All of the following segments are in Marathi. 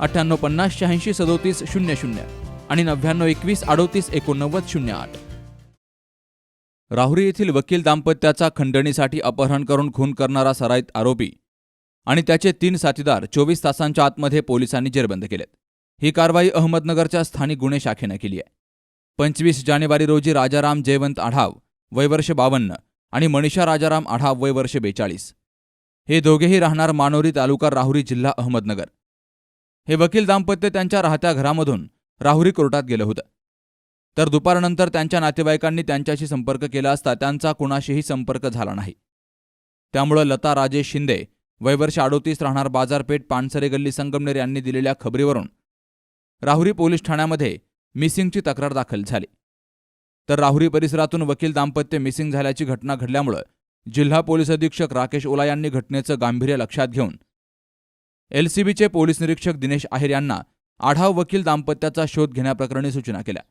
अठ्ठ्याण्णव पन्नास शहाऐंशी सदोतीस शून्य शून्य आणि नव्याण्णव एकवीस अडोतीस एकोणनव्वद शून्य आठ. राहुरी येथील वकील दाम्पत्याचा खंडणीसाठी अपहरण करून खून करणारा सराईत आरोपी आणि त्याचे तीन साथीदार चोवीस तासांच्या आतमध्ये पोलिसांनी जेरबंद केलेत. ही कारवाई अहमदनगरच्या स्थानिक गुन्हे शाखेनं केली आहे. पंचवीस जानेवारी रोजी राजाराम जयवंत आढाव वयवर्ष बावन्न आणि मनीषा राजाराम आढाव वयवर्ष बेचाळीस. हे दोघेही राहणार मानोरी तालुका राहुरी जिल्हा अहमदनगर. हे वकील दाम्पत्य त्यांच्या राहत्या घरामधून राहुरी कोर्टात गेलं होतं. तर दुपारनंतर त्यांच्या नातेवाईकांनी त्यांच्याशी संपर्क केला असता त्यांचा कुणाशीही संपर्क झाला नाही. त्यामुळं लता राजेश शिंदे वयवर्ष अडोतीस राहणार बाजारपेठ पानसरे गल्ली संगमनेर यांनी दिलेल्या खबरीवरून राहुरी पोलीस ठाण्यामध्ये मिसिंगची तक्रार दाखल झाली. तर राहुरी परिसरातून वकील दाम्पत्य मिसिंग झाल्याची घटना घडल्यामुळं जिल्हा पोलीस अधीक्षक राकेश ओला यांनी घटनेचं गांभीर्य लक्षात घेऊन एलसीबीचे पोलीस निरीक्षक दिनेश आहेर यांना आढाव वकील दाम्पत्याचा शोध घेण्याप्रकरणी सूचना केल्या.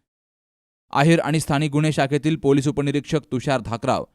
आहेर आणि स्थानिक गुन्हे शाखेतील पोलीस उपनिरीक्षक तुषार धाकराव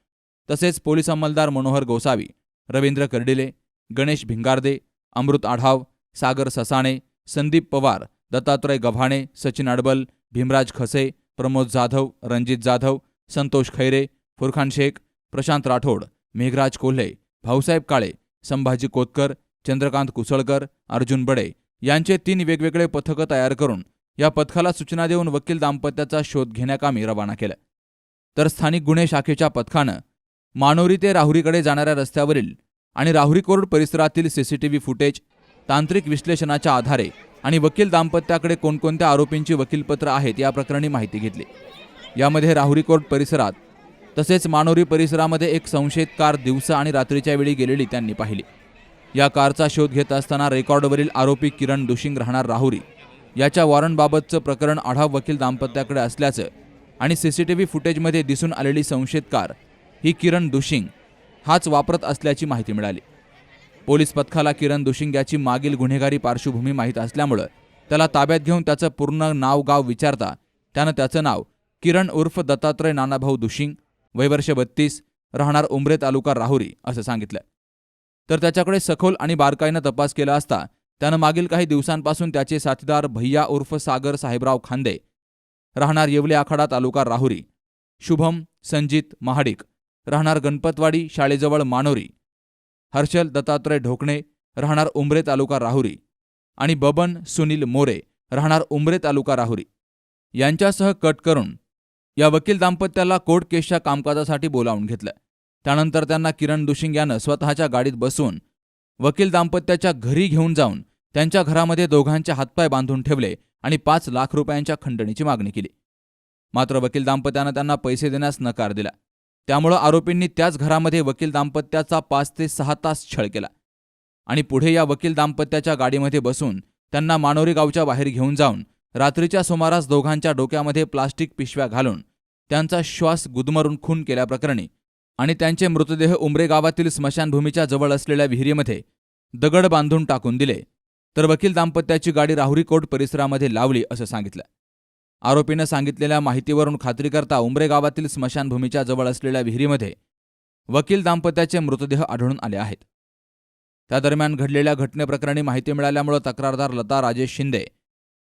तसेच पोलीस अंमलदार मनोहर गोसावी रवींद्र कर्डिले गणेश भिंगारदे अमृत आढाव सागर ससाणे संदीप पवार दत्तात्रय गव्हाणे सचिन अडबल भीमराज खसे प्रमोद जाधव रणजित जाधव संतोष खैरे फुरखान शेख प्रशांत राठोड मेघराज कोल्हे भाऊसाहेब काळे संभाजी कोतकर चंद्रकांत कुसळकर अर्जुन बडे यांचे तीन वेगवेगळे पथकं तयार करून या पथकाला सूचना देऊन वकील दाम्पत्याचा शोध घेण्याकामी रवाना केलं. तर स्थानिक गुन्हे शाखेच्या पथकानं मानोरी ते राहुरीकडे जाणाऱ्या रस्त्यावरील आणि राहुरी कोर्ट परिसरातील सीसीटीव्ही फुटेज तांत्रिक विश्लेषणाच्या आधारे आणि वकील दाम्पत्याकडे कोणकोणत्या आरोपींची वकीलपत्र आहेत या प्रकरणी माहिती घेतली. यामध्ये राहुरी कोर्ट परिसरात तसेच मानोरी परिसरामध्ये एक संशयित कार दिवसा आणि रात्रीच्या वेळी गेलेली त्यांनी पाहिली. या कारचा शोध घेत असताना रेकॉर्डवरील आरोपी किरण दुशिंग राहणार राहुरी. याच्या वॉरंटबाबतचं प्रकरण आढाव वकील दाम्पत्याकडे असल्याचं आणि सीसीटीव्ही फुटेजमध्ये दिसून आलेली संशयित कार ही किरण दुशिंग हाच वापरत असल्याची माहिती मिळाली. पोलीस पथकाला किरण दुशिंग याची मागील गुन्हेगारी पार्श्वभूमी माहीत असल्यामुळं त्याला ताब्यात घेऊन त्याचं पूर्ण नाव गाव विचारता त्यानं त्याचं नाव किरण उर्फ दत्तात्रय नानाभाऊ दुशिंग वैवर्ष बत्तीस राहणार उमरे तालुका राहुरी असं सांगितलं. तर त्याच्याकडे सखोल आणि बारकाईनं तपास केला असता त्यानं मागील काही दिवसांपासून त्याचे साथीदार भैया उर्फ सागर साहेबराव खांदे राहणार येवले आखाडा तालुका राहुरी शुभम संजित महाडिक राहणार गणपतवाडी शाळेजवळ मानोरी हर्षल दत्तात्रय ढोकणे राहणार उमरे तालुका राहुरी आणि बबन सुनील मोरे राहणार उमरे तालुका राहुरी. यांच्यासह कट करून या वकील दाम्पत्याला कोर्ट केसच्या कामकाजासाठी बोलावून घेतलं. त्यानंतर त्यांना किरण दुशिंग यानं स्वतःच्या गाडीत बसून वकील दाम्पत्याच्या घरी घेऊन जाऊन त्यांच्या घरामध्ये दोघांचे हातपाय बांधून ठेवले आणि पाच लाख रुपयांच्या खंडणीची मागणी केली. मात्र वकील दाम्पत्यानं त्यांना पैसे देण्यास नकार दिला. त्यामुळं आरोपींनी त्याच घरामध्ये वकील दाम्पत्याचा पाच ते सहा तास छळ केला. आणि पुढे या वकील दाम्पत्याच्या गाडीमध्ये बसून त्यांना मानोरी गावच्या बाहेर घेऊन जाऊन रात्रीच्या सुमारास दोघांच्या डोक्यामध्ये प्लास्टिक पिशव्या घालून त्यांचा श्वास गुदमरून खून केल्याप्रकरणी आणि त्यांचे मृतदेह उमरे गावातील स्मशानभूमीच्या जवळ असलेल्या विहिरीमध्ये दगड बांधून टाकून दिले. तर वकील दाम्पत्याची गाडी राहुरी कोर्ट परिसरामध्ये लावली असं सांगितलं. आरोपीनं सांगितलेल्या माहितीवरून खात्री करता उमरे गावातील स्मशानभूमीच्या जवळ असलेल्या विहिरीमध्ये वकील दाम्पत्याचे मृतदेह आढळून आले आहेत. त्या दरम्यान घडलेल्या घटनेप्रकरणी माहिती मिळाल्यामुळे तक्रारदार लता राजेश शिंदे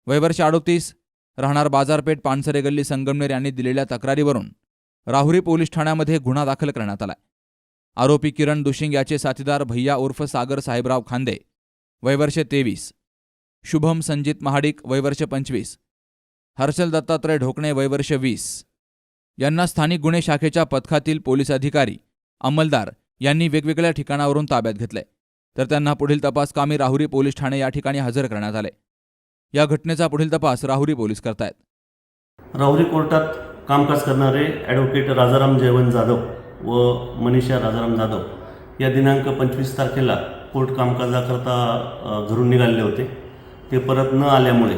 वयवर्ष अडोतीस राहणार बाजारपेठ पानसरे गल्ली संगमनेर यांनी दिलेल्या तक्रारीवरून राहुरी पोलीस ठाण्यामध्ये गुन्हा दाखल करण्यात आलाय. आरोपी किरण दुशिंग याचे साथीदार भैया उर्फ सागर साहेबराव खांदे वयवर्ष तेवीस. शुभम संजित महाडिक वयवर्ष पंचवीस. हर्षल दत्तात्रय ढोकणे वयवर्ष वीस. यांना स्थानिक गुन्हे शाखेच्या पथकातील पोलीस अधिकारी अंमलदार यांनी वेगवेगळ्या ठिकाणावरून ताब्यात घेतले. तर त्यांना पुढील तपास कामी राहुरी पोलीस ठाणे या ठिकाणी हजर करण्यात आले. या घटनेचा पुढील तपास राहुरी पोलीस करतायत. राहुरी कोर्टात कामकाज करणारे ॲडव्होकेट राजाराम जयवंत जाधव व मनीषा राजाराम जाधव या दिनांक पंचवीस तारखेला कोर्ट कामकाजाकरता घरून निघालेले होते. ते परत न आल्यामुळे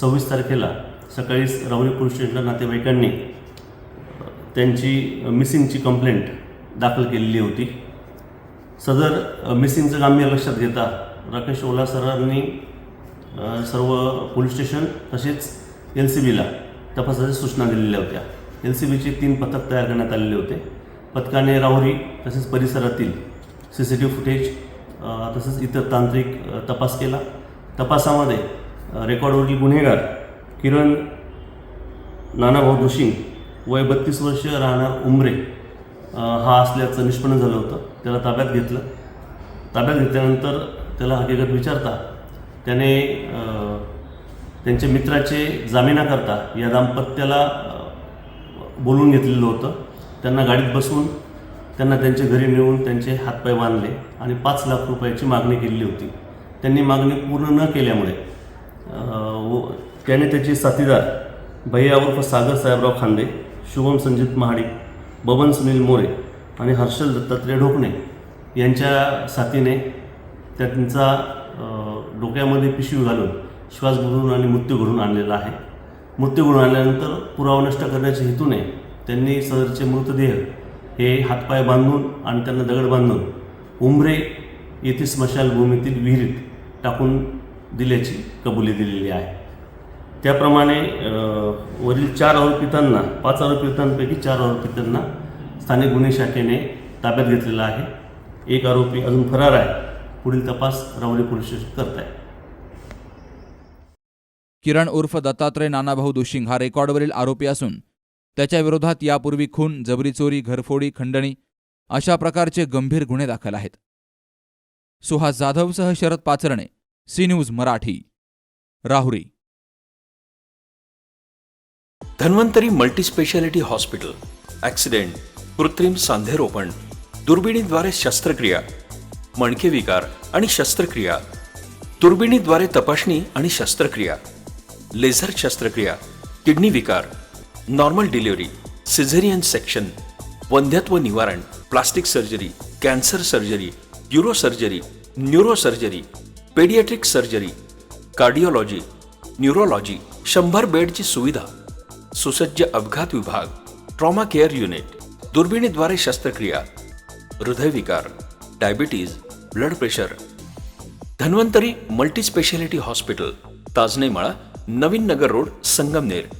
सव्वीस तारखेला सकाळी रावरी पोलीस स्टेशनला नातेवाईकांनी त्यांची मिसिंगची कंप्लेंट दाखल केलेली होती. सदर मिसिंगचं गांभीर्य लक्षात घेता राकेश ओला सरांनी सर्व पोलीस स्टेशन तसेच एल सी बीला तपासाच्या सूचना दिलेल्या होत्या. एल सी बीचे तीन पथक तयार करण्यात आलेले होते. पथकाने राहुरी तसेच परिसरातील C C T V footage तसेच इतर तांत्रिक तपास केला. तपासामध्ये रेकॉर्डवरील गुन्हेगार किरण नानाभाऊ जोशी वय बत्तीस वर्ष राहणार उमरे हा असल्याचं निष्पन्न झालं होतं. त्याला ताब्यात घेतलं. ताब्यात घेतल्यानंतर त्याला हकीकत विचारता त्याने त्यांच्या मित्राचे जामिनाकरता या दाम्पत्याला बोलून घेतलेलं होतं. त्यांना गाडीत बसवून त्यांना त्यांच्या घरी नेऊन त्यांचे हातपाय बांधले आणि पाच लाख रुपयाची मागणी केलेली होती. त्यांनी मागणी पूर्ण न केल्यामुळे व त्याने त्याचे साथीदार भैया उर्फ सागर साहेबराव खांदे शुभम संजित महाडिक बबन सुनील मोरे आणि हर्षल दत्तात्रय ढोकणे यांच्या साथीने त्यांचा डोक्यामध्ये पिशवी घालून श्वास बुडवून आणि मृत्यू घडून आणलेला आहे. मृत्यू घडून आणल्यानंतर पुरावा नष्ट करण्याच्या हेतूने त्यांनी सदरचे मृतदेह हे हातपाय बांधून आणि त्यांना दगड बांधून उमरे येथे स्मशानभूमीतील विहिरीत टाकून दिल्याची कबुली दिलेली आहे. त्याप्रमाणे वरील चार आरोपितांना पाच आरोपितांपैकी चार आरोपितांना स्थानिक गुन्हे शाखेने ताब्यात घेतलेला आहे. एक आरोपी अजून फरार आहे. पुढील तपास रावली पोलीस स्टेशन करत आहे किरण उर्फ दत्तात्रय नानाभाऊ दोषिंग हा रेकॉर्डवरील आरोपी असून त्याच्या विरोधात यापूर्वी खून जबरी चोरी घरफोडी खंडणी अशा प्रकारचे गंभीर गुन्हे दाखल आहेत. Suhas जाधवसह Sharad Pacharane C news Marathi Rahuri. Dhanvantari multispeciality hospital accident कृत्रिम सांधेरोपण दुर्बिणीद्वारे शस्त्रक्रिया मणके विकार आणि शस्त्रक्रिया दुर्बिणीद्वारे तपासणी आणि शस्त्रक्रिया. लेझर शस्त्रक्रिया किडनी विकार नॉर्मल डिलिव्हरी सिझेरियन सेक्शन वंध्यत्व निवारण plastic surgery cancer surgery uro surgery neuro surgery paediatric surgery cardiology neurology शंभर बेडची सुविधा सुसज्ज अपघात विभाग ट्रॉमा केअर युनिट दुर्बिणीद्वारे शस्त्रक्रिया हृदयविकार diabetes blood pressure. Dhanvantari multispeciality hospital Tajnemala Navin Nagar road Sangamner.